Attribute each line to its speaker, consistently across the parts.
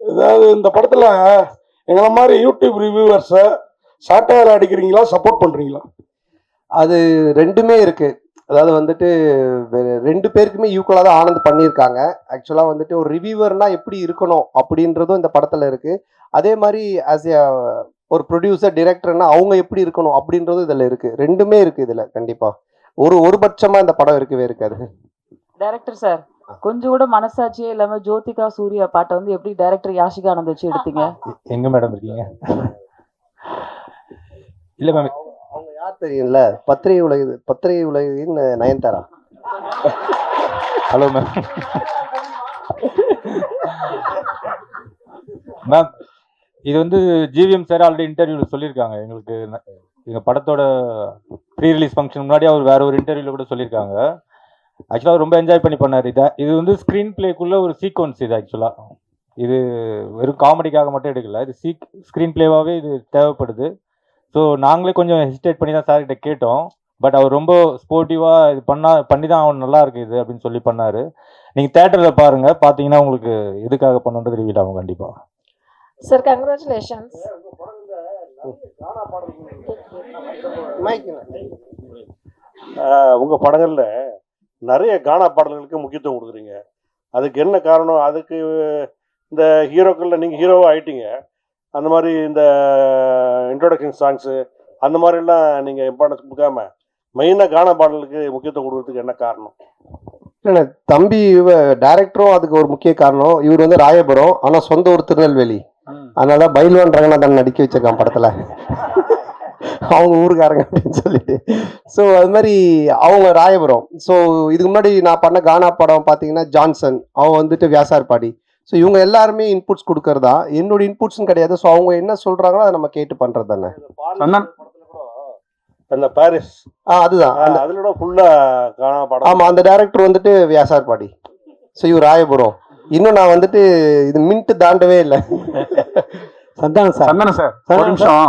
Speaker 1: அதாவது இந்த படத்துல எங்களை மாதிரி யூடியூப் ரிவ்யூவர்ஸை சாட்டையால் அடிக்கிறீங்களா சப்போர்ட் பண்றீங்களா?
Speaker 2: அது ரெண்டுமே இருக்கு. அதாவது வந்துட்டு ரெண்டு பேருக்குமே ஈக்குவலாக தான் ஆனந்த் பண்ணியிருக்காங்க. ஆக்சுவலாக வந்துட்டு ஒரு ரிவ்யூவர்னா எப்படி இருக்கணும் அப்படின்றதும் இந்த படத்தில் இருக்கு. அதே மாதிரி ஆஸ் எ ஒரு ப்ரொடியூசர் டிரெக்டர்னா அவங்க எப்படி இருக்கணும் அப்படின்றதும் இதில் இருக்கு. ரெண்டுமே இருக்கு இதில் கண்டிப்பாக ஒரு ஒரு பட்சமாக இந்த படம் இருக்கவே இருக்காது.
Speaker 3: டைரக்டர் சார் கொஞ்சம் கூட மனசாட்சியே இல்லாம ஜோதிகா சூர்யா பாட்டை வந்து எப்படி டைரக்டர் யாஷிகா ஆனந்த் வச்சு எடுத்தீங்க?
Speaker 4: எங்க மேடம் இருக்கீங்க? இல்ல மேம்
Speaker 2: அவங்க யார் தெரியும்ல? பத்திரிகை உலகு பத்திரிகை உலகின் நயன்தாரா?
Speaker 4: ஹலோ மேம் மேம் இது வந்து ஜிவிஎம் சார் ஆல்ரெடி இன்டர்வியூல சொல்லியிருக்காங்க. எங்களுக்கு ந- எங்க படத்தோட ப்ரீ ரிலீஸ் ஃபங்க்ஷன் முன்னாடி அவர் வேற ஒரு இன்டர்வியூல கூட சொல்லியிருக்காங்க. ஆக்சுவலாக ரொம்ப என்ஜாய் பண்ணி பண்ணார். இதை இது வந்து ஸ்க்ரீன் பிளேக்குள்ள ஒரு சீக்வன்ஸ் இது ஆக்சுவலாக இது வெறும் காமெடிக்காக மட்டும் எடுக்கல. இது சீக் ஸ்க்ரீன் பிளேவாகவே இது தேவைப்படுது. ஸோ நாங்களே கொஞ்சம் ஹெசிடேட் பண்ணி தான் சார்கிட்ட கேட்டோம். பட் அவர் ரொம்ப ஸ்போர்ட்டிவாக இது பண்ணா பண்ணி தான் அவன் நல்லா இருக்கு இது அப்படின்னு சொல்லி பண்ணாரு. நீங்கள் தேட்டரில் பாருங்க. பார்த்தீங்கன்னா உங்களுக்கு எதுக்காக பண்ணுன்றது ரிவீல் ஆகும் கண்டிப்பாக
Speaker 5: Sir, congratulations.
Speaker 1: ஆஹ் உங்க படங்கள்ல நிறைய கானா பாடல்களுக்கு முக்கியத்துவம் கொடுக்குறீங்க. அதுக்கு என்ன காரணம்? அதுக்கு இந்த ஹீரோக்கள்ல நீங்க ஹீரோவா ஆயிட்டீங்க. அந்த மாதிரி இந்த இன்ட்ரோடக்ஷன் சாங்ஸு அந்த மாதிரிலாம் நீங்க இம்பார்ட்டன்ஸ் கொடுக்காம மெயினாக கானா பாடலுக்கு முக்கியத்துவம் கொடுக்கறதுக்கு என்ன காரணம்?
Speaker 2: இல்லை தம்பி இவ டைரக்டரும் அதுக்கு ஒரு முக்கிய காரணம். இவர் வந்து ராயபுரம் ஆனால் சொந்த ஊர் திருநெல்வேலி. அதனால பைல்வான் ரங்கநாதன் நடிக்க வச்சிருக்கான் படத்துல. அவங்க ஊருக்காரங்க அப்படின்னு சொல்லிட்டு. ஸோ அது மாதிரி அவங்க ராயபுரம். ஸோ இதுக்கு முன்னாடி நான் பண்ண கானா படம் பார்த்தீங்கன்னா ஜான்சன். அவன் வந்துட்டு வியாசார்பாடி. ஸோ இவங்க எல்லாருமே இன்புட்ஸ் கொடுக்கறதா? என்னோட இன்புட்ஸ்னு கிடையாது. ஸோ அவங்க என்ன சொல்றாங்களோ அதை நம்ம கேட்டு பண்றது தானே.
Speaker 1: அந்த பாரிஸ்.
Speaker 2: ஆ அதுதான்.
Speaker 1: அதுல ஃபுல்லா கானா படம்.
Speaker 2: ஆமா அந்த டைரக்டர் வந்துட்டு வியாசார்பாடி. ஸோ இவர் ராயபுரம். இன்னும் நான் வந்துட்டு இது மின்ட்டு தாண்டவே இல்லை.
Speaker 6: சந்தானம் சார்.
Speaker 7: சந்தனம் சார். ஒரு நிமிஷம்.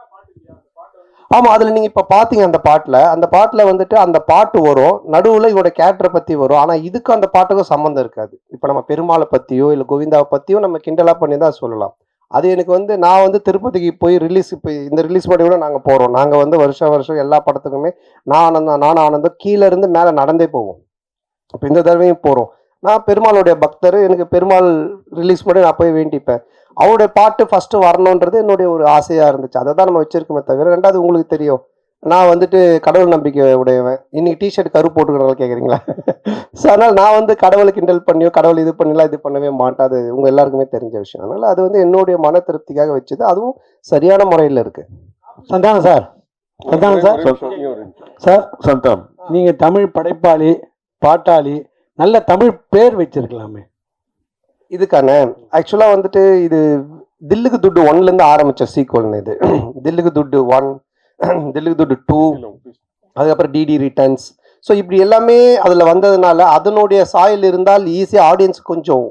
Speaker 2: ஆமாம் அதில் நீங்கள் இப்போ பார்த்தீங்க அந்த பாட்டில். அந்த பாட்டில் வந்துட்டு அந்த பாட்டு வரும். நடுவில் இவரோட கேரக்டரை பற்றி வரும். ஆனால் இதுக்கும் அந்த பாட்டுக்கும் சம்மந்தம் இருக்காது. இப்போ நம்ம பெருமாளை பற்றியோ இல்லை கோவிந்தாவை பற்றியோ நம்ம கிண்டலாக பண்ணி தான் சொல்லலாம். அது எனக்கு வந்து நான் வந்து திருப்பதிக்கு போய் ரிலீஸ் இப்போ இந்த ரிலீஸ் பண்ணி கூட நாங்கள் போகிறோம் நாங்கள் வந்து வருஷம் வருஷம் எல்லா படத்துக்குமே நான் ஆனந்தம் நான் ஆனந்தம் கீழே இருந்து மேலே நடந்தே போவோம். இப்போ இந்த தடவையும் போகிறோம் நான் பெருமாளுடைய பக்தர். எனக்கு பெருமாள் ரிலீஸ் பண்ணி நான் போய் வேண்டிப்பேன். அவருடைய பாட்டு ஃபர்ஸ்ட் வரணுன்றது என்னுடைய ஒரு ஆசையா இருந்துச்சு. அதை தான் நம்ம வச்சிருக்கோமே தவிர ரெண்டாவது உங்களுக்கு தெரியும். நான் வந்துட்டு கடவுள் நம்பிக்கை உடையவன். இன்னைக்கு டிஷர்ட் கரு போட்டுக்கிறனால கேட்குறீங்களா ஸோ அதனால் நான் வந்து கடவுளை கிண்டல் பண்ணியோ கடவுள் இது பண்ணலாம் இது பண்ணவே மாட்டேன். அது உங்க எல்லாருக்குமே தெரிஞ்ச விஷயம். அதனால அது வந்து என்னுடைய மன திருப்திக்காக வச்சது. அதுவும் சரியான முறையில் இருக்கு.
Speaker 6: Santhanam sir. Santhanam sir. Sir.
Speaker 1: சந்தம்
Speaker 6: நீங்க தமிழ் படைப்பாளி பாட்டாளி நல்ல தமிழ் பேர் வச்சிருக்கலாமே.
Speaker 2: இதுக்கான ஆக்சுவலாக வந்துட்டு இது தில்லுக்கு துட்டு ஒன்லேருந்து ஆரம்பித்த சீக்வல்னு இது. தில்லுக்கு துட்டு ஒன் தில்லுக்கு துட்டு டூ அதுக்கப்புறம் டிடி ரிட்டர்ன்ஸ் ஸோ இப்படி எல்லாமே அதில் வந்ததுனால அதனுடைய சாயல் இருந்தால் ஈஸியாக ஆடியன்ஸ் கொஞ்சம்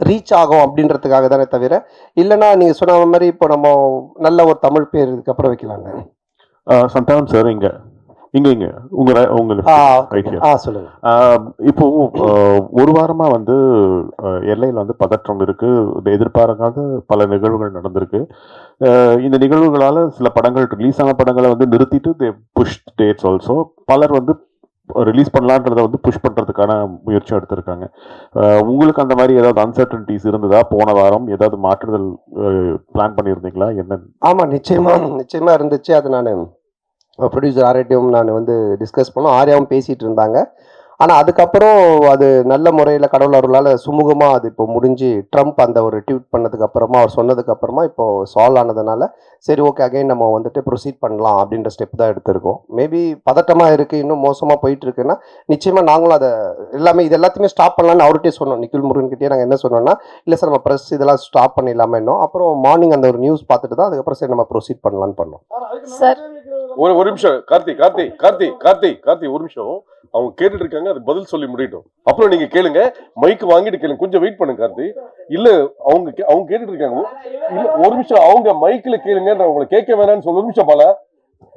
Speaker 2: ரீச் ஆகும் அப்படின்றதுக்காக தானே தவிர இல்லைன்னா நீங்கள் சொன்ன மாதிரி இப்போ நம்ம நல்ல ஒரு தமிழ் பேர் இதுக்கப்புறம் வைக்கலாங்க
Speaker 8: சந்தானம் சார் இங்கே. இங்க இங்க. உங்க ர- உங்க
Speaker 2: ஆ சொல்லுங்க.
Speaker 8: இப்போ ஒரு வாரமா வந்து எல்லையில வந்து பதற்றம் இருக்கு. எதிர்பாராத பல நிகழ்வுகள் நடந்திருக்கு. இந்த நிகழ்வுகளால சில படங்கள் ரிலீஸ் ஆன படங்களை வந்து நிறுத்திட்டு தே புஷ் டேட்ஸ் ஆல்சோ பலர் வந்து ரிலீஸ் பண்ணலான்றத வந்து புஷ் பண்றதுக்கான முயற்சி எடுத்திருக்காங்க. உங்களுக்கு அந்த மாதிரி ஏதாவது அன்சர்டன்டிஸ் இருந்ததா? போன வாரம் ஏதாவது மாற்றுதல் பிளான் பண்ணியிருந்தீங்களா? என்ன
Speaker 2: ஆமாம் நிச்சயமா நிச்சயமா இருந்துச்சு. அது நான் ப்ரொடியூசர் ஆர்யாட்டையும் நான் வந்து டிஸ்கஸ் பண்ணோம். ஆர்யாவும் பேசிகிட்டு இருந்தாங்க. ஆனால் அதுக்கப்புறம் அது நல்ல முறையில் கடவுள் அருளால் சுமூகமாக அது இப்போ முடிஞ்சு ட்ரம்ப் அந்த ஒரு ட்வீட் பண்ணதுக்கு அப்புறமா அவர் சொன்னதுக்கு அப்புறமா இப்போ சால்வ் ஆனதுனால சரி ஓகே அகைன் நம்ம வந்துட்டு ப்ரொசீட் பண்ணலாம் அப்படின்ற ஸ்டெப் தான் எடுத்திருக்கோம். மேபி பதட்டமாக இருக்குது இன்னும் மோசமாக போயிட்டு இருக்குன்னா நிச்சயமாக நாங்களும் அதை எல்லாமே இது எல்லாத்தையுமே ஸ்டாப் பண்ணலாம்னு அவர்கிட்டயே சொன்னோம். நிக்கில் முருகன்கிட்டயே நாங்கள் என்ன சொன்னோம்னா இல்லை சார் நம்ம ப்ரெஸ் இதெல்லாம் ஸ்டாப் பண்ணிடலாமே இன்னும் அப்புறம் மார்னிங் அந்த ஒரு நியூஸ் பார்த்துட்டு தான் அதுக்கப்புறம் சரி நம்ம ப்ரொசீட் பண்ணலான்னு பண்ணோம்.
Speaker 5: சார்
Speaker 9: ஒரு ஒரு நிமிஷம். கார்த்தி கார்த்தி கார்த்தி கார்த்தி கார்த்தி ஒரு நிமிஷம். அவங்க கேட்டுட்டு இருக்காங்க அது பதில் சொல்லி முடியட்டும். அப்புறம் நீங்க கேளுங்க. மைக் வாங்கிட்டு கேளுங்க. கொஞ்சம் வெயிட் பண்ணுங்க கார்த்தி. இல்ல அவங்க கே- அவங்க கேட்டுட்டு இருக்காங்க இல்ல ஒரு நிமிஷம். அவங்க மைக்ல கேளுங்க உங்களை கேட்க வேணாம்னு சொல்ல. ஒரு நிமிஷம் பால.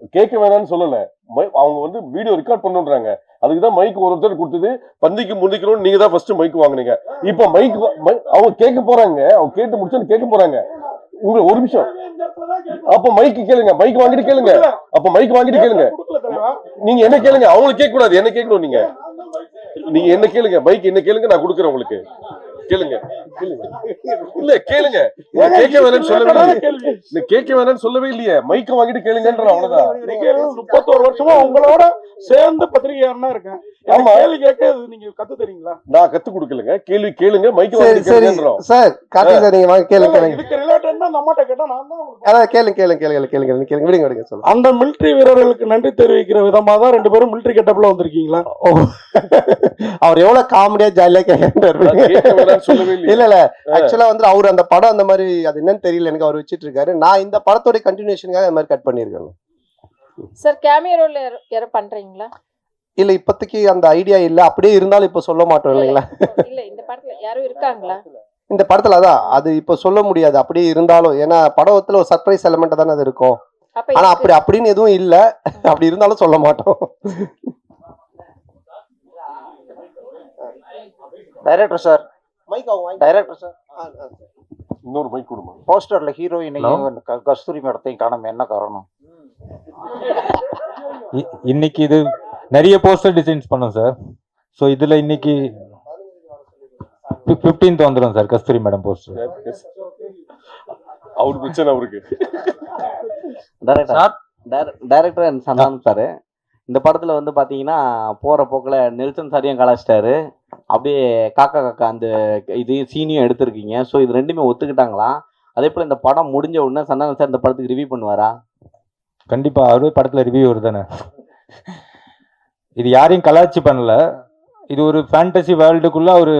Speaker 9: கேட்க வேணாம்னு சொல்லல. அவங்க வந்து வீடியோ ரெக்கார்ட் பண்ணுன்றாங்க. அதுக்கு தான் மைக் ஒரு ஒருத்தர் கொடுத்தது. பந்திக்கு முந்திக்கணும்னு நீங்க தான் ஃபர்ஸ்ட் மைக் வாங்குனீங்க. இப்ப மைக் அவங்க கேட்க போறாங்க. அவங்க கேட்டு முடிச்சு கேட்க போறாங்க. உங்க ஒரு நிமிஷம். அப்ப மைக் கேளுங்க. மைக் வாங்கிட்டு கேளுங்க. அப்ப மைக் வாங்கிட்டு கேளுங்க. நீங்க என்ன கேளுங்க? அவங்களுக்கு கேட்க கூடாது என்ன கேட்கணும் நீங்க? நீங்க என்ன கேளுங்க? மைக் என்ன கேளுங்க? நான் கொடுக்குறேன் உங்களுக்கு. கேளுங்க. கேளுங்க. இல்ல கேளுங்க. நீங்க கேட்க வேணாம்னு சொல்லவே இல்லையே. நீ கேட்க வேணாம்னு சொல்லவே இல்லையே. மைக்க வாங்கிட்டு கேளுங்கன்ற அவ்வளவுதான்.
Speaker 1: முப்பத்தோரு வருஷமா உங்களோட சேர்ந்து பத்திரிகையாளனா இருக்கேன்.
Speaker 9: ஆமா.
Speaker 1: கேள்வி கேட்க நீங்க கத்து தரீங்களா?
Speaker 9: நான் கத்து கொடுக்கலங்க. கேள்வி கேளுங்க. மைக்க
Speaker 2: சரி
Speaker 9: வாங்கிட்டு
Speaker 2: சரி.
Speaker 9: கேளுங்கன்றோம்.
Speaker 2: சார் நீங்கள் வாங்க கேளுங்க
Speaker 1: ரிலேட்டட்னா அந்த அம்மாட்ட கேட்டா நான் தான் உங்களுக்கு
Speaker 2: அதான் கேளுங்க கேளுங்க கேளுங்க கேளுங்க கேளுங்க கேளுங்க விடுங்க விடுங்க சொல்லுங்க.
Speaker 1: அந்த மிலிட்டரி வீரர்களுக்கு நன்றி தெரிவிக்கிற விதமா தான் ரெண்டு பேரும் மிலிட்டரி கெட்டப்ல வந்திருக்கீங்களா?
Speaker 2: ஓ அவர் எவ்வளவு காமெடியா ஜாலியா கேட்கிறாரு இல்ல இல்ல ஆக்சுவலா வந்து அவர் அந்த படம் அந்த மாதிரி அது என்னன்னு தெரியல எனக்கு அவர் வச்சிட்டு இருக்காரு. நான் இந்த படத்தோட கண்டினியூஷனுக்காக இந்த மாதிரி கட் பண்ணியிருக்கேன்
Speaker 5: சார் கேமியோ ரோல் யாரோ பண்றீங்களா?
Speaker 2: இல்ல இப்போதைக்கு அந்த ஐடியா இல்ல. அப்படியே இருந்தாலும் இப்ப சொல்ல மாட்டோம் இல்லைங்களா?
Speaker 5: இல்ல இந்த படத்துல யாரும் இருக்காங்களா?
Speaker 2: இந்த படத்துல அதான் அது இப்ப சொல்ல முடியாது. அப்படியே இருந்தாலும் ஏன்னா படத்துல ஒரு சர்ப்ரைஸ் எலமெண்ட் தானே அது இருக்கும். ஆனா அப்படி அப்படின்னு எதுவும் இல்ல. அப்படி இருந்தாலும் சொல்ல மாட்டோம்.
Speaker 10: Director sir
Speaker 2: mic
Speaker 10: director sir.
Speaker 9: இன்னொரு மைக் கொடுமா?
Speaker 10: போஸ்டர்ல ஹீரோயினையும் கஸ்தூரி மேடத்தையும் காணாம. என்ன காரணம்?
Speaker 4: இ- இன்னைக்கு இது நிறைய போஸ்டர் டிசைன்ஸ் பண்ணோம் சார் ஸோ இதுல இன்னைக்கு ஃபிஃப்டீன்த் வந்துடும் சார் கஸ்தூரி மேடம் போஸ்டர்
Speaker 9: அவரு பிரச்சனை அவருக்கு.
Speaker 10: டைரக்டர் டைரக்டர் சந்தானம் சார் இந்த படத்துல வந்து பாத்தீங்கன்னா போற போக்குல நெல்சன் சாரியும் கலாச்சிட்டாரு. அப்படியே காக்கா காக்கா அந்த இது சீனியும் எடுத்திருக்கீங்க. ஸோ இது ரெண்டுமே ஒத்துக்கிட்டாங்களா? அதே போல இந்த படம் முடிஞ்ச உடனே சந்தானம் சார் இந்த படத்துக்கு ரிவ்யூ பண்ணுவாரா?
Speaker 4: கண்டிப்பா அவரே படத்துல ரிவ்யூ தானே இது யாரையும் கலாச்சி பண்ணல. இது ஒரு ஃபேண்டசி வேர்ல்டுக்குள்ள ஒரு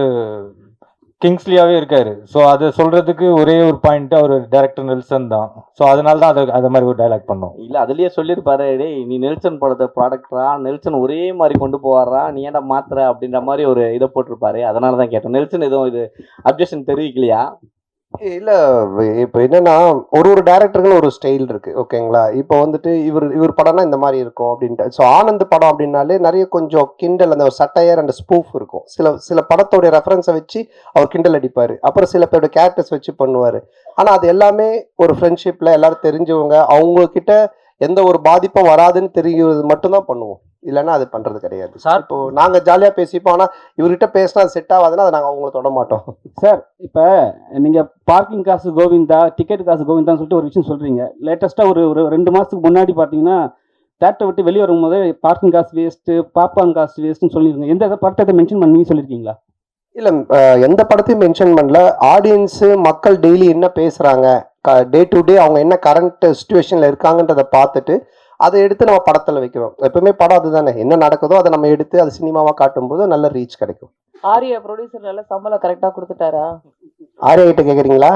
Speaker 4: கிங்ஸ்லியாவே இருக்காரு. ஸோ அதை சொல்றதுக்கு ஒரே ஒரு பாயிண்ட் அவர் டேரக்டர் நெல்சன் தான். ஸோ அதனால தான் அதை அது மாதிரி ஒரு டைலாக் பண்ணோம்.
Speaker 10: இல்லை அதுலேயே சொல்லியிருப்பாரு டேய் நீ நெல்சன் படத்தை ப்ராடக்டரா நெல்சன் ஒரே மாதிரி கொண்டு போவாரா? நீ ஏன்டா மாத்துற? அப்படின்ற மாதிரி ஒரு இதை போட்டிருப்பாரு. அதனால தான் கேட்டேன் நெல்சன் எதுவும் இது அப்ஜெக்ஷன் தெரிவிக்கலையா?
Speaker 2: இல்ல இப்போ என்னன்னா ஒரு ஒரு டேரக்டருக்குன்னு ஒரு ஸ்டைல் இருக்கு ஓகேங்களா இப்போ வந்துட்டு இவர் இவர் படம்னா இந்த மாதிரி இருக்கும் அப்படின்ட்டு. ஸோ ஆனந்த் படம் அப்படின்னாலே நிறைய கொஞ்சம் கிண்டல் அந்த சட்டையர் அண்ட் ஸ்பூஃப் இருக்கும். சில சில படத்தோடைய ரெஃபரன்ஸை வச்சு அவர் கிண்டல் அடிப்பார். அப்புறம் சில பேரோட கேரக்டர்ஸ் வச்சு பண்ணுவார். ஆனால் அது எல்லாமே ஒரு ஃப்ரெண்ட்ஷிப்பில் எல்லாரும் தெரிஞ்சவங்க அவங்க கிட்ட எந்த ஒரு பாதிப்பும் வராதுன்னு தெரிகிறது மட்டும்தான் பண்ணுவோம். இல்லைன்னா அது பண்றது கிடையாது.
Speaker 6: சார்.
Speaker 2: இப்போ நாங்க ஜாலியா பேசிப்போம். ஆனா இவர்கிட்ட பேசினா அது செட் ஆகாதுன்னா அதை நாங்க அவங்கள தொட மாட்டோம்.
Speaker 6: சார் இப்போ நீங்கள் பார்க்கிங் காசு கோவிந்தா டிக்கெட் காசு கோவிந்தான்னு சொல்லிட்டு ஒரு விஷயம் சொல்கிறீங்க லேட்டஸ்ட்டாக ஒரு ஒரு ரெண்டு மாதத்துக்கு முன்னாடி பார்த்தீங்கன்னா தேட்டரை விட்டு வெளியே வரும்போது பார்க்கிங் காசு வேஸ்ட்டு பாப்கார்ன் காசு வேஸ்ட்டுன்னு சொல்லியிருக்கீங்க எந்த படத்தை மென்ஷன் பண்ணி சொல்லியிருக்கீங்களா
Speaker 2: இல்ல எந்த படத்தையும் மென்ஷன் பண்ணல. ஆடியன்ஸ் மக்கள் டெய்லி என்ன பேசுறாங்க? டே டு டே அவங்க என்ன கரண்ட் சுச்சுவேஷன்ல இருக்காங்கன்றதை பார்த்துட்டு அதை எடுத்து நம்ம படத்துல வைக்கிறோம். எப்பவுமே படம் அதுதானே. என்ன நடக்குதோ அதை நம்ம எடுத்து அது சினிமாவா காட்டும்போது நல்ல ரீச் கிடைக்கும்.
Speaker 3: ஆர்யா ப்ரொடியூசர் நல்ல சம்பளம் கரெக்டா கொடுத்துட்டாரா?
Speaker 2: ஆர்யா கிட்ட கேக்குறீங்களா?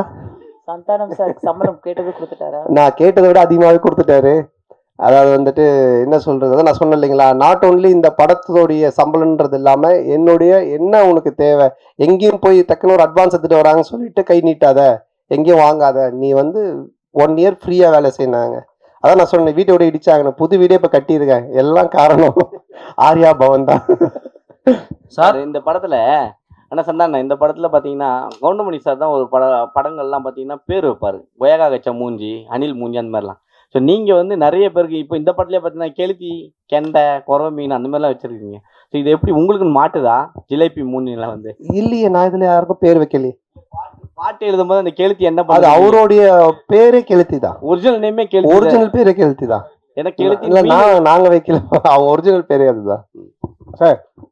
Speaker 3: சந்தானம் சார் சம்பளம் கேட்டது கொடுத்துட்டாரா?
Speaker 2: நான் கேட்டதை விட அதிகமாகவே கொடுத்துட்டாரு. அதாவது வந்துட்டு என்ன சொல்றது அதான் நான் சொன்னேன் இல்லைங்களா? நாட் ஓன்லி இந்த படத்தோடைய சம்பளம்ன்றது இல்லாம என்னுடைய என்ன உனக்கு தேவை? எங்கேயும் போய் டக்குன்னு ஒரு அட்வான்ஸ் எடுத்துட்டு வராங்கன்னு சொல்லிட்டு கை நீட்டாத. எங்கேயும் வாங்காத. நீ வந்து ஒன் இயர் ஃப்ரீயா வேலை செய்யினாங்க அதான் நான் சொன்னேன் வீட்டை விட இடிச்சாங்க புது வீடே இப்ப கட்டியிருக்கேன் எல்லாம் காரணம் ஆர்யா பவன் தான்.
Speaker 10: சார்? இந்த படத்துல ஆனா சந்தானம் இந்த படத்துல பாத்தீங்கன்னா கவுண்டமணி சார் தான் ஒரு பட படங்கள்லாம் பாத்தீங்கன்னா பேர் வைப்பாரு. கொயகா கச்ச மூஞ்சி அனில் மூஞ்சி அந்த மாதிரிலாம். ஸோ நீங்க வந்து நிறைய பேருக்கு இப்போ இந்த படத்துலயே பாத்தீங்கன்னா கெளுத்தி கெண்டை குறவ மீன் அந்த மாதிரிலாம் வச்சிருக்கீங்க. ஸோ இது எப்படி உங்களுக்கு மாட்டுதா? ஜிலேபி மூஞ்சிலாம் வந்து.
Speaker 2: இல்லையே நான் இதுல யாருக்கும் பேர் வைக்கலையே.
Speaker 10: பாட்டு எழுதும் போது அந்த கெளுத்தி என்ன
Speaker 2: அது அவருடைய பேரே கெளுத்தி தான்
Speaker 10: ஒரிஜினல் நேமே கெளுத்தி
Speaker 2: ஒரிஜினல் பேரே கெளுத்தி தான்
Speaker 10: எனக்கு
Speaker 2: இல்ல
Speaker 10: எழுத்து
Speaker 2: நான் நாங்க வைக்கல. அவங்க ஒரிஜினல் பேரே அதுதான்.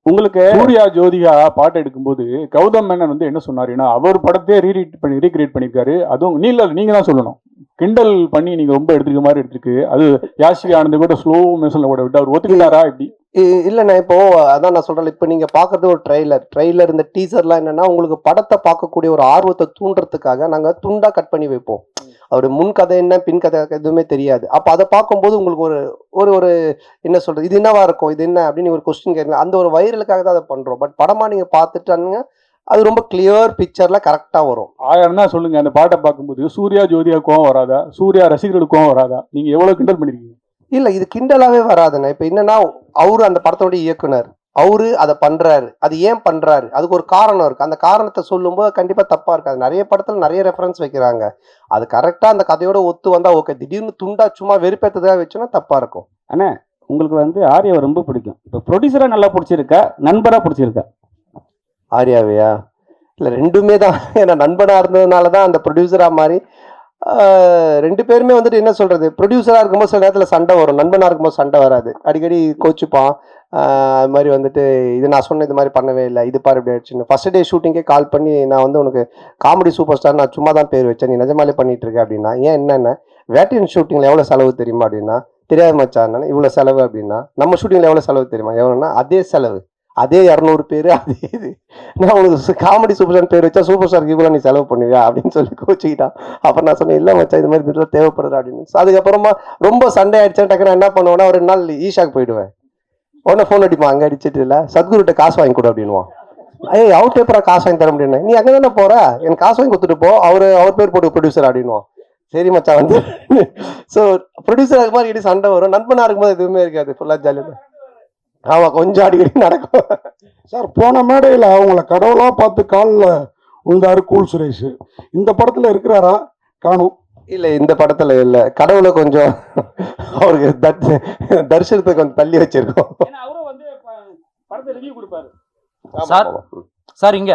Speaker 6: உங்களுக்கு
Speaker 7: சூர்யா ஜோதிகா பாட்டு எடுக்கும்போது கௌதம் மேனன் வந்து என்ன சொன்னாருன்னா அவர் படத்தையே ரீரீட் பண்ணி ரீக்ரியேட் பண்ணியிருக்காரு. அதுவும் நீ இல்ல நீங்க தான் சொல்லணும். கிண்டல் பண்ணி நீங்க ரொம்ப எடுத்துக்க மாதிரி எடுத்துருக்கு. அது யாசிரி ஆனந்த் கூட ஸ்லோ மெஷன்ல கூட விட்டு அவர் ஒத்துக்கிட்டாரா இப்படி
Speaker 2: இ- நான் இப்போ அதான் நான் சொல்றேன் இப்போ நீங்க பாக்குறது ஒரு ட்ரெய்லர் ட்ரெய்லர் இந்த டீசர்லாம் என்னன்னா உங்களுக்கு படத்தை பார்க்கக்கூடிய ஒரு ஆர்வத்தை தூண்டுறதுக்காக நாங்க துண்டா கட் பண்ணி வைப்போம். அவர் முன் கதை என்ன பின் கதை எதுவுமே தெரியாது. அப்ப அதை பார்க்கும்போது உங்களுக்கு ஒரு ஒரு ஒரு என்ன சொல்றது இது என்னவா இருக்கும் இது என்ன அப்படின்னு ஒரு கொஸ்டின் கேட்கலாம். அந்த ஒரு வைரலுக்காக தான் அதை பண்றோம். பட் படமா நீங்க பார்த்துட்டானுங்க அது ரொம்ப கிளியர் பிக்சர்ல கரெக்டா வரும்.
Speaker 7: ஆயிரம் தான் சொல்லுங்க அந்த பாட்டை பார்க்கும்போது சூர்யா ஜோதிகா கோவம் வராதா? சூர்யா ரசிகர்களுக்கு கோவம் வராதா? நீங்க எவ்வளவு கிண்டல் பண்ணிருக்கீங்க?
Speaker 2: இல்ல இது கிண்டலாவே வராதுண்ணே. இப்ப என்னன்னா அவரு அந்த படத்தோட இயக்குனர். அவரு அதை பண்றாரு. அது ஏன் பண்றாரு? அதுக்கு ஒரு காரணம் இருக்கு. அந்த காரணத்தை சொல்லும்போது கண்டிப்பா தப்பா இருக்காது நிறைய படத்துல நிறைய ரெஃபரன்ஸ் வைக்கிறாங்க. அது கரெக்டா அந்த கதையோட ஒத்து வந்தா ஓகே திடீர்னு துண்டா சும்மா வெறுப்பேத்ததாக வச்சோன்னா தப்பா இருக்கும்.
Speaker 6: உங்களுக்கு வந்து ஆர்யாவை ரொம்ப பிடிக்கும். இப்போ ப்ரொடியூசரா நல்லா பிடிச்சிருக்கா? நண்பரா பிடிச்சிருக்கா?
Speaker 2: ஆர்யாவையா? இல்லை ரெண்டுமே தான். ஏன்னா நண்பனாக இருந்ததுனால தான் அந்த ப்ரொடியூசராக மாதிரி ரெண்டு பேருமே வந்துட்டு என்ன சொல்கிறது ப்ரொடியூசராக இருக்கும்போது சில நேரத்தில் சண்டை வரும். நண்பனாக இருக்கும்போது சண்டை வராது. அடிக்கடி கோச்சுப்பான். அது மாதிரி வந்துட்டு இது நான் சொன்ன இது மாதிரி பண்ணவே இல்லை. இது பாரு இப்படி ஆயிடுச்சுன்னு. ஃபஸ்ட் டே ஷூட்டிங்கே கால் பண்ணி நான் வந்து உனக்கு காமெடி சூப்பர் ஸ்டார் நான் சும்மா தான் பேர் வச்சேன். நீ நிஜமாலே பண்ணிட்டு இருக்க அப்படின்னா ஏன் என்னென்ன? வேட்டையன் ஷூட்டிங்கில் எவ்வளோ செலவு தெரியுமா அப்படின்னா தெரியாது மச்சான். இவ்வளோ செலவு அப்படின்னா நம்ம ஷூட்டிங்கில் எவ்வளோ செலவு தெரியுமா? எவ்வளோன்னா அதே செலவு. அதே இரநூறு பேர் அதே இது. நான் உனக்கு காமெடி சூப்பர் ஸ்டார் பேர் வச்சா சூப்பர் ஸ்டாருக்கு இவ்வளோ நீ செலவு பண்ணுவியா? அப்படின்னு சொல்லி கோச்சிக்கிட்டான். அப்புறம் நான் சொன்னேன் இல்லை மச்சா இது மாதிரி இதெல்லாம் தேவைப்படுது? அப்படின்னு. அதுக்கப்புறமா ரொம்ப சண்டை ஆயிடுச்சா டக்குனு என்ன பண்ணுவேன்னா ஒரு ரெண்டு நாள் ஈஷாக்கு போயிடுவேன். உடனே ஃபோன் அடிப்பான் அங்கே அடிச்சிட்டு இல்லை சத்குருகிட்ட காசு வாங்கி கொடு அப்படின்வான் ஏய் அவுட் பேப்பரா காசு வாங்கி தர முடியும் நீ அங்கே தானே போற? எனக்கு காசு வாங்கி கொடுத்துட்டு போ. அவர் அவர் பேர் போட்டு ப்ரொடியூசர் அப்படின்வான் சரி மச்சா வந்து. ஸோ ப்ரொடியூசர் மாதிரி இடி சண்டை வரும். நண்பனாக இருக்கும்போது எதுவுமே இருக்காது ஃபுல்லாக ஜாலியாக ஆமா கொஞ்சம் அடிக்கடி நடக்கும்.
Speaker 11: சார் போன மேடையில் அவங்கள கடவுளாக பார்த்து காலில் விழுந்தாரு கூல் சுரேஷ். இந்த படத்தில் இருக்கிறாரா? காணும்.
Speaker 2: இல்ல இந்த படத்துல இல்ல. கடவுளை கொஞ்சம் அவருக்கு தரிசனத்தை கொஞ்சம் தள்ளி வச்சிருக்கோம்.
Speaker 6: ஏன்னா அவரும் வந்து படத்தை ரிவ்யூ கொடுப்பாரு.
Speaker 12: சார். சார் இங்க.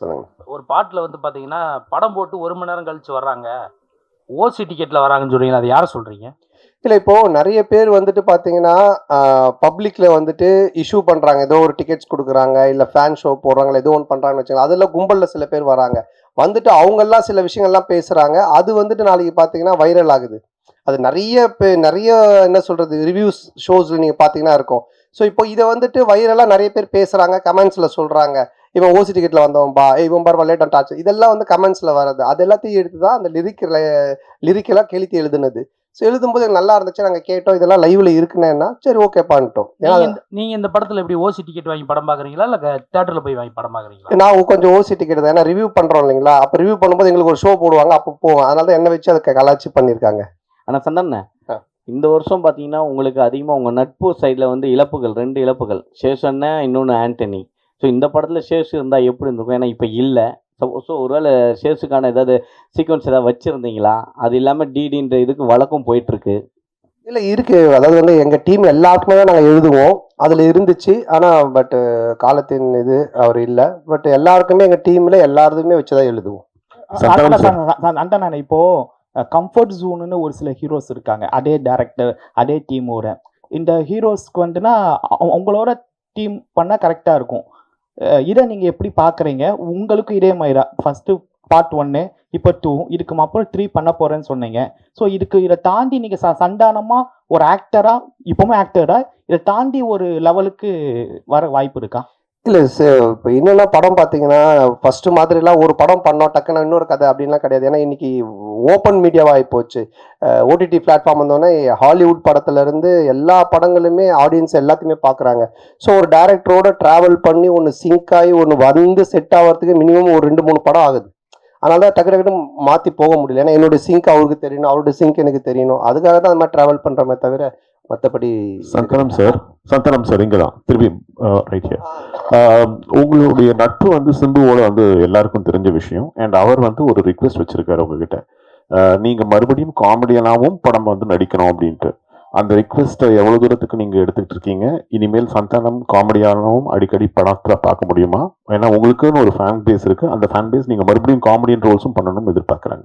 Speaker 2: சொல்லுங்க.
Speaker 12: ஒரு பாட்டுல வந்து பாத்தீங்கன்னா படம் போட்டு ஒரு மணி நேரம் கழிச்சு வர்றாங்க. ஓசி டிக்கெட்ல வராங்கன்னு சொல்றீங்க அது யார சொல்றீங்க?
Speaker 2: இல்லை இப்போ நிறைய பேர் வந்துட்டு பார்த்தீங்கன்னா பப்ளிக்ல வந்துட்டு இஷ்யூ பண்ணுறாங்க ஏதோ ஒரு டிக்கெட்ஸ் கொடுக்குறாங்க இல்லை ஃபேன் ஷோ போடுறாங்க ஏதோ ஒன்று பண்ணுறாங்கன்னு வச்சுக்கலாம் அதெல்லாம் கும்பலில் சில பேர் வராங்க. வந்துட்டு அவங்கெல்லாம் சில விஷயங்கள்லாம் பேசுகிறாங்க அது வந்துட்டு நாளைக்கு பார்த்தீங்கன்னா வைரல் ஆகுது. அது நிறைய பே- நிறைய என்ன சொல்கிறது ரிவ்யூஸ் ஷோஸில் நீங்கள் பார்த்தீங்கன்னா இருக்கும். ஸோ இப்போ இதை வந்துட்டு வைரலாக நிறைய பேர் பேசுகிறாங்க கமெண்ட்ஸில் சொல்கிறாங்க இவன் ஓசி டிக்கெட்டில் வந்தவன் பா இவன் பார் லேட் ஆச்சு இதெல்லாம் வந்து கமெண்ட்ஸில் வர்றது. அது எல்லாத்தையும் எடுத்து தான் அந்த லிரிக்கில் லிரிக்கெல்லாம் கெளுத்தி எழுதுனது. ஸோ எழுதும்போது எனக்கு நல்லா இருந்துச்சு. நாங்கள் கேட்டோம் இதெல்லாம் லைவ்ல இருக்குன்னா சரி ஓகே பண்ணிட்டோம் ஏன்னா
Speaker 12: நீங்க இந்த- படத்துல எப்படி ஓசி டிக்கெட் வாங்கி படம் பாக்குறீங்களா? இல்ல தியேட்டர்ல போய் வாங்கி படம் பாக்குறீங்களா?
Speaker 2: நான் கொஞ்சம் ஓசி டிக்கெட் தான். ஏன்னா ரிவ்யூ பண்றோம் இல்லைங்களா? அப்போ ரிவ்யூ பண்ணும்போது எங்களுக்கு ஒரு ஷோ போடுவாங்க. அப்போ போவோம். அதனால தான் என்ன வச்சு அதுக்கு கலாச்சி பண்ணியிருக்காங்க.
Speaker 10: ஆனா சந்தன. இந்த வருஷம் பாத்தீங்கன்னா உங்களுக்கு அதிகமா உங்க நட்பு சைடுல வந்து இழப்புகள் ரெண்டு இழப்புகள். சேஷ் அண்ணன் இன்னொன்னு ஆண்டனி. ஸோ இந்த படத்துல சேஷ் இருந்தா எப்படி இருந்திருக்கும்? ஏன்னா இப்ப இல்ல. ஸோ ஒருவேளை சேஷுக்கான ஏதாவது சீக்வன்ஸ் ஏதாவது வச்சிருந்தீங்களா? அது இல்லாம டிடின்ற இதுக்கு வழக்கம் போயிட்டு இருக்கு
Speaker 2: இல்ல இருக்கு. அதாவது வந்து எங்க டீம் எல்லாருக்குமே தான் நாங்கள் எழுதுவோம். அதுல இருந்துச்சு. ஆனா பட் காலத்தின் இது அவர் இல்லை. பட் எல்லாருக்குமே எங்க டீம்ல எல்லாருமே வச்சுதான் எழுதுவோம்.
Speaker 8: சந்தானம் அந்த நான் இப்போ கம்ஃபர்ட் ஜோனுன்னு ஒரு சில ஹீரோஸ் இருக்காங்க. அதே டேரக்டர் அதே டீமோட இந்த ஹீரோஸ்க்கு வந்துன்னா அவ- அவங்களோட டீம் பண்ணால் கரெக்டாக இருக்கும். இதை நீங்கள் எப்படி பார்க்குறீங்க உங்களுக்கும் இதே மாதிரியா ஃபஸ்ட்டு பார்ட் ஒன்று இப்போ டூ இதுக்கு அப்புறம் த்ரீ பண்ண போகிறேன்னு சொன்னீங்க. ஸோ இதுக்கு இதை தாண்டி நீங்கள் ச சண்டானமாக ஒரு ஆக்டராக இப்போவும் ஆக்டராக இதை தாண்டி ஒரு லெவலுக்கு வர வாய்ப்பு இருக்கா?
Speaker 2: இல்லை சார் இப்போ என்னென்ன படம் பார்த்தீங்கன்னா ஃபர்ஸ்ட் மாதிரிலாம் ஒரு படம் பண்ணோம் டக்குன்னு இன்னொரு கதை அப்படின்லாம் கிடையாது. ஏன்னா இன்னைக்கு ஓப்பன் மீடியாவாக ஆகிப்போச்சு ஓடிடி பிளாட்ஃபார்ம் வந்தோடனே ஹாலிவுட் படத்துலேருந்து எல்லா படங்களுமே ஆடியன்ஸ் எல்லாத்தையுமே பார்க்குறாங்க ஸோ ஒரு டேரக்டரோட ட்ராவல் பண்ணி ஒன்று சிங்க் ஆகி ஒன்று வந்து செட் ஆகிறதுக்கு மினிமம் ஒரு ரெண்டு மூணு படம் ஆகுது. அதனால தான் டக்கு டக்குன்னு மாற்றி போக முடியல. ஏன்னா என்னோடய சிங்க் அவருக்கு தெரியணும் அவரோட சிங்க் எனக்கு தெரியணும். அதுக்காக தான் அந்த மாதிரி ட்ராவல் பண்ணுறமே தவிர மற்றபடி
Speaker 8: சந்தனம் சார் சந்தனம் சார் இங்கே தான் திருப்பி ரைட் ஹியர் உங்களுடைய நட்பு வந்து சிம்புவோட வந்து எல்லாருக்கும் தெரிஞ்ச விஷயம். அண்ட் அவர் வந்து ஒரு ரிக்வெஸ்ட் வச்சிருக்காரு உங்ககிட்ட. அஹ், நீங்க மறுபடியும் காமெடியனாவும் படம் வந்து நடிக்கணும் அப்படின்ட்டு. அந்த ரிக்வெஸ்ட்டை எவ்வளவு தூரத்துக்கு நீங்க எடுத்துக்கிட்டு இருக்கீங்க? இனிமேல் சந்தானம் காமெடியானவும் அடிக்கடி படத்துல பார்க்க முடியுமா? ஏன்னா உங்களுக்குன்னு ஒரு ஃபேன் பேஸ் இருக்கு. அந்த ஃபேன் பேஸ் நீங்க மறுபடியும் காமெடியன் ரோல்ஸும் பண்ணணும்னு எதிர்பார்க்கறாங்க.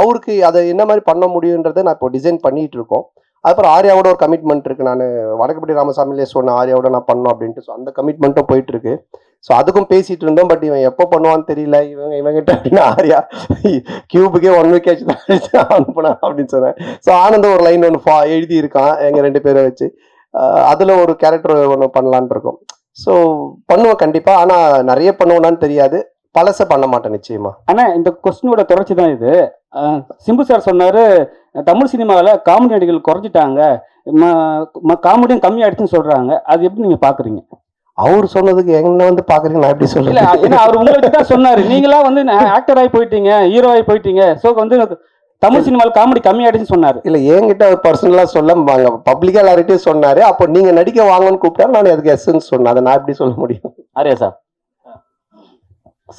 Speaker 2: அவருக்கு அதை என்ன மாதிரி பண்ண முடியுன்றதை நான் இப்போ டிசைன் பண்ணிட்டு இருக்கோம். அப்புறம் ஆர்யாவோட ஒரு கமிட்மெண்ட் இருக்கு. நான் வடக்குப்பட்டி ராமசாமிலே சொன்ன ஆர்யாவோட நான் பண்ணணும் அப்படின்ட்டு ஸோ அந்த கமிட்மெண்ட்டும் போயிட்டு இருக்கு. ஸோ அதுக்கும் பேசிட்டு இருந்தோம். பட் இவன் எப்போ பண்ணுவான்னு தெரியல. இவங்க இவங்கிட்ட அப்படின்னா ஆர்யா கியூபுக்கே ஒன் வீக் ஆச்சு. தான் அனுப்புனா அப்படின்னு சொன்னேன். ஸோ ஆனந்த ஒரு லைன் ஒன்று ஃபா எழுதி இருக்கான் எங்கள் ரெண்டு பேரை வச்சு. அதில் ஒரு கேரக்டர் ஒன்று பண்ணலான்ட்டு இருக்கோம். ஸோ பண்ணுவோம் கண்டிப்பாக ஆனால் நிறைய பண்ணுவேனான்னு தெரியாது. பழசை பண்ண மாட்டேன் நிச்சயமா.
Speaker 6: ஆனால் இந்த கொஸ்டினோட தொடர்ச்சி தான் இது. சிம்பு சார் சொன்னாரு தமிழ் சினிமாவில் காமெடி நடிகர்கள் குறைஞ்சிட்டாங்க. காமெடியும் கம்மியாயிடுச்சுன்னு சொல்றாங்க. அது எப்படி நீங்க பாக்குறீங்க?
Speaker 2: அவர் சொன்னதுக்கு என்ன வந்து பாக்குறீங்க நான் எப்படி
Speaker 6: இல்ல
Speaker 2: சொல்ல
Speaker 6: ஏன்னா அவர் உங்களுக்கு தான் சொன்னாரு. நீங்களா வந்து ஆக்டர் ஆகி போயிட்டீங்க ஹீரோ ஆகி போயிட்டீங்க. ஸோ வந்து தமிழ் சினிமாவில் காமெடி கம்மியாயிடுச்சுன்னு சொன்னாரு.
Speaker 2: இல்ல என்கிட்ட அவர் பர்சனலா சொல்ல வாங்க பப்ளிக்கா எல்லார்கிட்டயும் சொன்னாரு. அப்போ நீங்க நடிக்க வாங்கன்னு கூப்பிட்டா நான் அதுக்கு எஸ்ன்னு சொன்னேன். அதை நான் எப்படி சொல்ல முடியும்?
Speaker 10: ஆரியா சார்.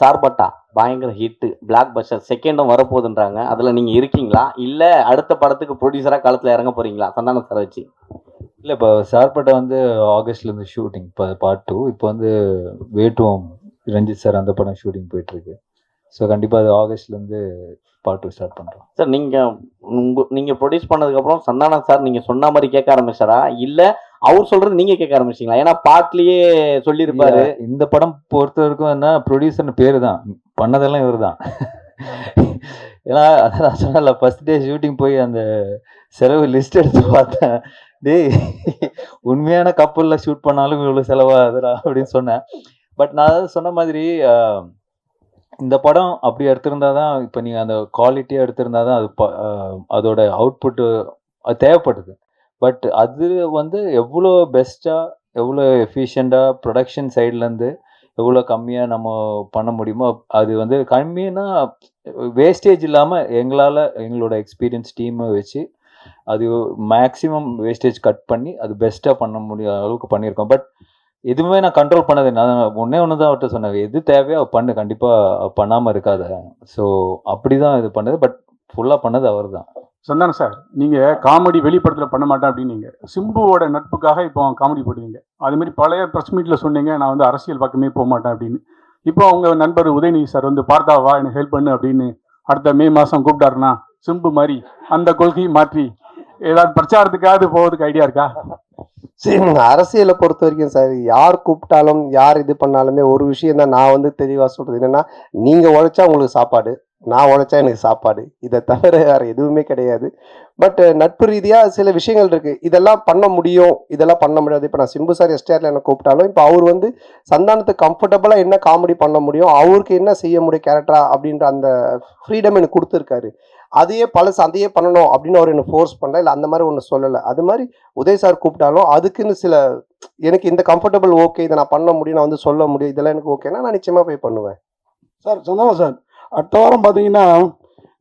Speaker 10: சார்பட்டா பயங்கர ஹிட்டு பிளாக் பஸ்டர் செகண்டும் வரப்போகுதுன்றாங்க. அதில் நீங்கள் இருக்கீங்களா? இல்லை அடுத்த படத்துக்கு ப்ரொடியூசராக காலத்தில் இறங்க போகிறீங்களா சந்தான சார் வச்சு
Speaker 13: இல்லை இப்போ சார்பட்டை வந்து ஆகஸ்ட்லேருந்து ஷூட்டிங் இப்போ பார்ட் டூ இப்போ வந்து வேட்டுவம் ரஞ்சித் சார் அந்த படம் ஷூட்டிங் போயிட்டுருக்கு. ஸோ கண்டிப்பாக அது ஆகஸ்ட்லேருந்து பார்ட் டூ ஸ்டார்ட் பண்ணுறோம்
Speaker 10: சார் நீங்கள் உங்க நீங்கள் ப்ரொடியூஸ் பண்ணதுக்கப்புறம் சந்தான சார் நீங்கள் சொன்ன மாதிரி கேட்க ஆரம்பிச்சாரா? இல்லை அவர் சொல்றது நீங்கள் கேட்க ஆரம்பிச்சிங்களா ஏன்னா பாட்லயே சொல்லியிருப்பாரு.
Speaker 13: இந்த படம் பொறுத்த வரைக்கும் என்ன ப்ரொடியூசர்னு பேர் தான் பண்ணதெல்லாம் இவர் தான் ஏன்னா அதான் சொன்னல ஃபர்ஸ்ட் டே ஷூட்டிங் போய் அந்த செலவு லிஸ்ட் எடுத்து பார்த்தேன். டேய் உண்மையான கப்பலில் ஷூட் பண்ணாலும் இவ்வளோ செலவாகுதுடா அப்படின்னு சொன்னேன். பட் நான் அதாவது சொன்ன மாதிரி இந்த படம் அப்படி எடுத்திருந்தா தான் இப்போ நீங்கள் அந்த குவாலிட்டியாக எடுத்திருந்தா தான் அது அதோட அவுட்புட்டு அது தேவைப்படுது. பட் அது வந்து எவ்வளோ பெஸ்ட்டாக எவ்வளோ எஃபிஷியண்ட்டாக ப்ரொடக்ஷன் சைட்லேருந்து எவ்வளோ கம்மியாக நம்ம பண்ண முடியுமோ அது வந்து கம்மின்னா வேஸ்டேஜ் இல்லாமல் எங்களால் எங்களோட எக்ஸ்பீரியன்ஸ் டீமை வச்சு அது மேக்ஸிமம் வேஸ்டேஜ் கட் பண்ணி அது பெஸ்ட்டாக பண்ண முடிய அளவுக்கு பண்ணியிருக்கோம். பட் எதுவுமே நான் கண்ட்ரோல் பண்ணது நான் ஒன்றே ஒன்று தான் அவர்கிட்ட சொன்னேன். எது தேவையோ அவ பண்ணு. கண்டிப்பாக பண்ணாமல் இருக்காத. ஸோ அப்படி தான் இது பண்ணது. பட் ஃபுல்லாக பண்ணது அவர் தான்
Speaker 7: சந்தானம் சார் நீங்க காமெடி வெளிப்படத்தில் பண்ண மாட்டேன் அப்படின்னீங்க. சிம்புவோட நட்புக்காக இப்போ காமெடி போடுவீங்க அது மாதிரி பழைய ப்ரெஸ் மீட்ல சொன்னீங்க நான் வந்து அரசியல் பக்கமே போக மாட்டேன் அப்படின்னு. இப்போ அவங்க நண்பர் உதயநிதி சார் வந்து பார்த்தாவா எனக்கு ஹெல்ப் பண்ணு அப்படின்னு அடுத்த மே மாசம் கூப்பிட்டாருன்னா சிம்பு மாதிரி அந்த கொள்கையை மாற்றி ஏதாவது பிரச்சாரத்துக்காவது போவதுக்கு ஐடியா இருக்கா?
Speaker 2: சரி அரசியலை பொறுத்த வரைக்கும் சார் யார் கூப்பிட்டாலும் யார் இது பண்ணாலுமே ஒரு விஷயம் தான் நான் வந்து தெளிவாக சொல்றது. என்னன்னா நீங்க உழைச்சா உங்களுக்கு சாப்பாடு. நான் உழைச்சா எனக்கு சாப்பாடு. இதை தவிர வேறு எதுவுமே கிடையாது. பட் நட்பு ரீதியாக சில விஷயங்கள் இருக்குது இதெல்லாம் பண்ண முடியும். இதெல்லாம் பண்ண முடியாது. இப்போ நான் சிம்பு சார் எஸ்டேரில் என்ன கூப்பிட்டாலும் இப்போ அவர் வந்து சந்தானத்துக்கு கம்ஃபர்டபுளாக என்ன காமெடி பண்ண முடியும்? அவருக்கு என்ன செய்ய முடியும் கேரக்டரா அப்படின்ற அந்த ஃப்ரீடம் எனக்கு கொடுத்துருக்காரு. அதையே பழசு அதையே பண்ணணும் அப்படின்னு அவர் என்னை ஃபோர்ஸ் பண்ணல. இல்லை அந்த மாதிரி ஒன்று சொல்லலை. அது மாதிரி உதய் சார் கூப்பிட்டாலும் அதுக்குன்னு சில எனக்கு இந்த கம்ஃபர்டபுள் ஓகே இதை நான் பண்ண முடியும் நான் வந்து சொல்ல முடியும் இதெல்லாம் எனக்கு ஓகேனா நான் நிச்சயமாக போய் பண்ணுவேன்.
Speaker 11: Sir Santhanam sir. அடுத்த வாரம் பார்த்தீங்கன்னா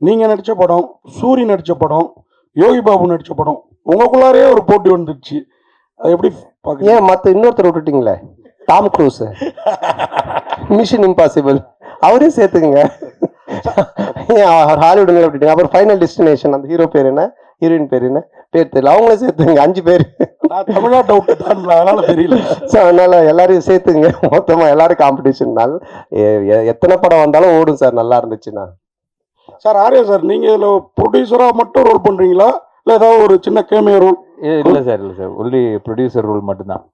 Speaker 11: நீங்கள் நடித்த படம் சூரி நடித்த படம் யோகி பாபு நடித்த படம் உங்களுக்குள்ளாரே ஒரு போட்டி வந்துடுச்சு அது எப்படி
Speaker 2: ஏன் மற்ற இன்னொருத்தர் விட்டுட்டீங்களே? Tom Cruise. மிஷன் இம்பாசிபிள் அவரையும் சேர்த்துக்குங்க. அவர் ஹாலிவுட்ல விட்டுட்டீங்க அப்புறம் ஃபைனல் டெஸ்டினேஷன் அந்த ஹீரோ பேர் என்ன? ஹீரோயின் பேர் என்ன? பேர் தெரியல. அவங்களே சேர்த்துங்க அஞ்சு பேர்.
Speaker 11: நான் தமிழ்நாட்டு தான் அதனால தெரியல.
Speaker 2: ஸோ அதனால எல்லாரையும் சேர்த்துங்க. மொத்தமாக எல்லாரும் காம்படிஷன்னால எத்தனை படம் வந்தாலும் ஓடும் சார் நல்லா இருந்துச்சுன்னா.
Speaker 11: சார் ஆர்யா சார் நீங்கள் இதில் ப்ரொடியூசராக மட்டும் ரோல் பண்ணுறீங்களா இல்லை ஏதாவது ஒரு சின்ன கேமியோ ரோல்
Speaker 13: இல்லை சார் இல்லை சார். ஒன்லி ப்ரொடியூசர் ரோல் மட்டும்தான்.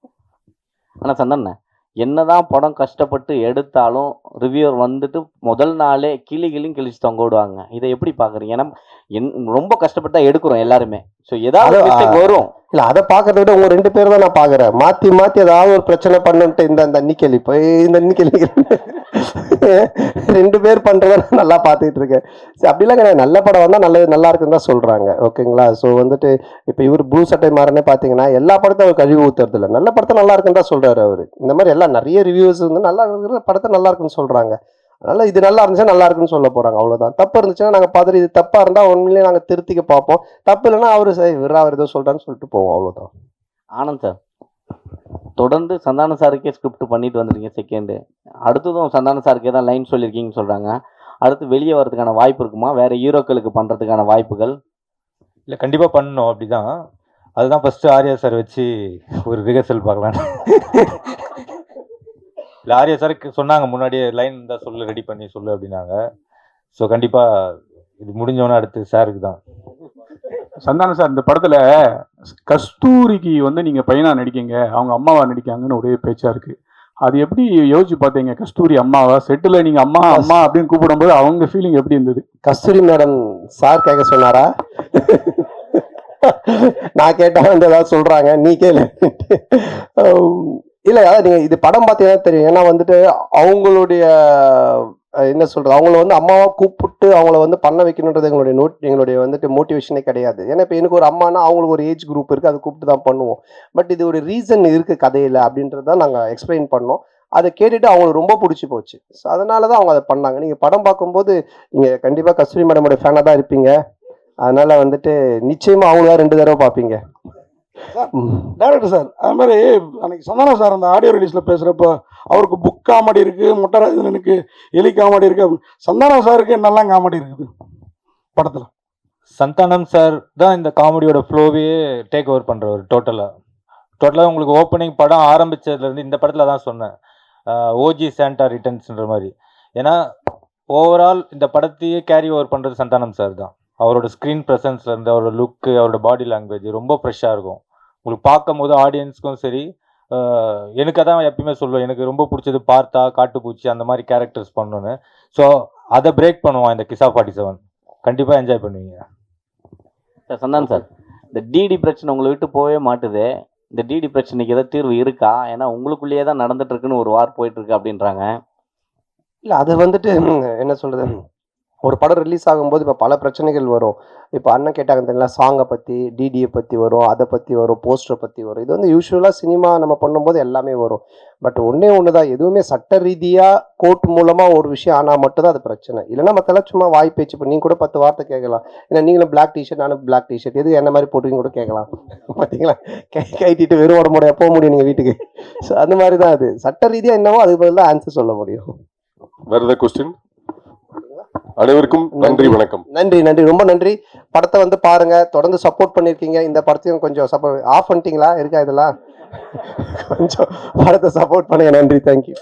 Speaker 10: ஆனால் சந்தான என்னதான் படம் கஷ்டப்பட்டு எடுத்தாலும் ரிவ்யூவர் வந்துட்டு முதல் நாளே கிளி கிளியும் கிழிச்சு தொங்க விடுவாங்க. இதை எப்படி பார்க்குறீங்க ஏன்னா என் ரொம்ப கஷ்டப்பட்டு தான் எடுக்கிறோம் எல்லாருமே. ஸோ ஏதாவது வரும்.
Speaker 2: இல்ல அதை பாக்குறத விட உங்க ரெண்டு பேர் தான் நான் பாக்குறேன். மாத்தி மாத்தி ஏதாவது ஒரு பிரச்சனை பண்ணுன்ட்டு இந்த இந்த நிக்கலி போய் இந்த நிக்கலி ரெண்டு பேர் பண்ணுறத நான் நல்லா பார்த்துட்டு இருக்கேன். சரி அப்படிலாம் கிடையாது நல்ல படம் வந்தால் நல்லது நல்லா இருக்குன்னு தான் சொல்கிறாங்க ஓகேங்களா? ஸோ வந்துட்டு இப்போ இவர் ப்ளூ சட்டை மாறனே பார்த்தீங்கன்னா எல்லா படத்தையும் அவர் கழுவி ஊற்றுறது இல்லை நல்ல படத்தை நல்லா இருக்குன்னு தான் சொல்கிறாரு அவர். இந்த மாதிரி எல்லாம் நிறைய ரிவ்யூஸ் வந்து நல்லா இருக்கிற படத்தை நல்லா இருக்குன்னு சொல்கிறாங்க அதனால இது நல்லா இருந்துச்சுன்னா நல்லா இருக்குன்னு சொல்ல போகிறாங்க அவ்வளோதான் தப்பு இருந்துச்சுன்னா நாங்கள் பார்த்துட்டு இது தப்பாக இருந்தால் உண்மையிலேயே நாங்கள் திருத்திக்க பார்ப்போம். தப்பு இல்லைன்னா அவர் சரி விரா அவர் ஏதோ சொல்கிறான்னு சொல்லிட்டு போவோம். அவ்வளோதான்
Speaker 10: ஆனந்த் சார் தொடர்ந்து சந்தான சாருக்கே ஸ்கிரிப்ட் பண்ணிட்டு வந்திருக்கீங்க செகண்டு அடுத்ததும் சந்தான சாருக்கே தான் லைன் சொல்லியிருக்கீங்கன்னு சொல்கிறாங்க அடுத்து வெளியே வரதுக்கான வாய்ப்பு இருக்குமா? வேறு ஹீரோக்களுக்கு பண்ணுறதுக்கான வாய்ப்புகள்?
Speaker 4: இல்லை கண்டிப்பாக பண்ணணும் அப்படிதான். அதுதான் ஃபஸ்ட்டு ஆர்யா சார் வச்சு ஒரு ரிஹர்சல் பார்க்கலாம் இல்லை ஆர்யா சாருக்கு சொன்னாங்க முன்னாடியே லைன் இருந்தால் சொல்லு ரெடி பண்ணி சொல்லு அப்படின்னாங்க. ஸோ கண்டிப்பாக இது முடிஞ்சவொன்னே அடுத்து சாருக்கு தான்.
Speaker 7: சந்தானம் சார் இந்த படத்துல கஸ்தூரிக்கு வந்து நீங்க பையனா நடிக்கீங்க அவங்க அம்மாவா நடிக்காங்கன்னு ஒரே பேச்சா இருக்கு. அது எப்படி யோசிச்சு பார்த்தீங்க? கஸ்தூரி அம்மாவா? செட்டில் நீங்க அம்மா அம்மா அப்படின்னு கூப்பிடும்போது அவங்க ஃபீலிங் எப்படி இருந்தது?
Speaker 2: கஸ்தூரி மேடம் சார் கேட்க சொன்னாரா? நான் கேட்டா வந்து ஏதாவது சொல்றாங்க நீ கேளு. இல்லை அதாவது நீங்கள் இது படம் பார்த்தீங்கன்னா தெரியும். ஏன்னா வந்துட்டு அவங்களுடைய என்ன சொல்றது? அவங்கள வந்து அம்மாவா கூப்பிட்டு அவங்கள வந்து பண்ண வைக்கணுன்றது எங்களுடைய நோட் எங்களுடைய வந்துட்டு மோட்டிவேஷனே கிடையாது. ஏன்னா இப்போ எனக்கு ஒரு அம்மானா அவங்களுக்கு ஒரு ஏஜ் குரூப் இருக்கு அதை கூப்பிட்டு தான் பண்ணுவோம். பட் இது ஒரு ரீசன் இருக்கு கதையில அப்படின்றத நாங்க எக்ஸ்பிளைன் பண்ணோம். அதை கேட்டுட்டு அவங்களுக்கு ரொம்ப பிடிச்சி போச்சு. ஸோ அதனால தான் அவங்க அதை பண்ணாங்க. நீங்க படம் பார்க்கும்போது நீங்க கண்டிப்பா கஸ்தூரி மேடமோட ஃபேனாக தான் இருப்பீங்க. அதனால வந்துட்டு நிச்சயமா அவங்க தான் ரெண்டு தடவை பார்ப்பீங்க. ம்.
Speaker 11: டேரக்டர் சார் அது மாதிரி அன்னைக்கு சந்தானம் சார் அந்த ஆடியோ ரிலீஸில் பேசுகிறப்ப அவருக்கு புக் காமெடி இருக்குது முட்டராஜனுக்கு எலி காமெடி இருக்குது அப்படின்னு சந்தானம் சாருக்கு என்னெல்லாம் காமெடி இருக்குது? படத்தில்.
Speaker 4: சந்தானம் சார் தான் இந்த காமெடியோட ஃப்ளோவே டேக் ஓவர் பண்ணுறவர் டோட்டலாக டோட்டலாக உங்களுக்கு ஓப்பனிங் படம் ஆரம்பித்ததுலேருந்து இந்த படத்தில் தான் சொன்னேன். ஓஜி சாண்டா ரிட்டர்ன்ஸ்ன்ற மாதிரி. ஏன்னா ஓவரால் இந்த படத்தையே கேரி ஓவர் பண்ணுறது சந்தானம் சார் தான். அவரோட ஸ்க்ரீன் ப்ரெசன்ஸ்லேருந்து அவரோட லுக்கு அவரோட பாடி லாங்குவேஜ் ரொம்ப ஃப்ரெஷ்ஷாக இருக்கும். உங்களுக்கு பார்க்கும் போது ஆடியன்ஸ்க்கும் சரி எனக்கு அதான் எப்பயுமே சொல்லுவேன் எனக்கு ரொம்ப பிடிச்சது பார்த்தா காட்டுப்பூச்சி அந்த மாதிரி கேரக்டர்ஸ் பண்ணணுன்னு ஸோ அதை பிரேக் பண்ணுவான் இந்த கிசா ஃபார்ட்டி செவன் கண்டிப்பாக என்ஜாய் பண்ணுவீங்க.
Speaker 10: சார் சந்தானம் சார் இந்த டிடி பிரச்சனை உங்களை விட்டு போகவே மாட்டுது. இந்த டிடி பிரச்சனைக்கு ஏதாவது தீர்வு இருக்கா? ஏன்னா உங்களுக்குள்ளேயே தான் நடந்துட்டு இருக்குன்னு ஒரு வார் போயிட்டு இருக்கு அப்படின்றாங்க.
Speaker 2: இல்ல அது வந்துட்டு என்ன சொல்றது ஒரு படம் ரிலீஸ் ஆகும்போது இப்போ பல பிரச்சனைகள் வரும். இப்போ அண்ணன் கேட்டாங்க தெரியுங்களா சாங்கை பற்றி டிடியை பற்றி வரும் அதை பற்றி வரும் போஸ்டரை பற்றி வரும். இது வந்து யூஸ்வலாக சினிமா நம்ம பண்ணும்போது எல்லாமே வரும். பட் ஒன்றே ஒன்று தான் எதுவுமே சட்ட ரீதியாக கோர்ட் மூலமாக ஒரு விஷயம் ஆனால் மட்டும்தான் அது பிரச்சனை. இல்லைனா மற்றெல்லாம் சும்மா வாய் பேச்சு இப்போ நீங்கள் கூட பத்து வார்த்தை கேட்கலாம். ஏன்னா நீங்களும் பிளாக் டிஷர்ட் நானும் பிளாக் டிஷர்ட் எது என்ன மாதிரி போட்டுக்கிங்க கூட கேட்கலாம். பார்த்தீங்களா கை கைட்டிட்டு வெறும் உடம்புடைய போக முடியும் நீங்கள் வீட்டுக்கு. ஸோ அந்த மாதிரி தான் அது. சட்ட ரீதியாக என்னவோ அதுக்கு பதிலாக ஆன்சர் சொல்ல முடியும்.
Speaker 9: வேறு ஏதாவது கொஸ்டின் அனைவருக்கும் நன்றி. வணக்கம்.
Speaker 2: நன்றி நன்றி. ரொம்ப நன்றி. படத்தை வந்து பாருங்க. தொடர்ந்து சப்போர்ட் பண்ணியிருக்கீங்க இந்த படத்தையும் கொஞ்சம் சப்போர்ட் ஆஃப் பண்ணிட்டீங்களா? இருக்கா இதெல்லாம்? கொஞ்சம் படத்தை சப்போர்ட் பண்ணுங்க. நன்றி. தேங்க்யூ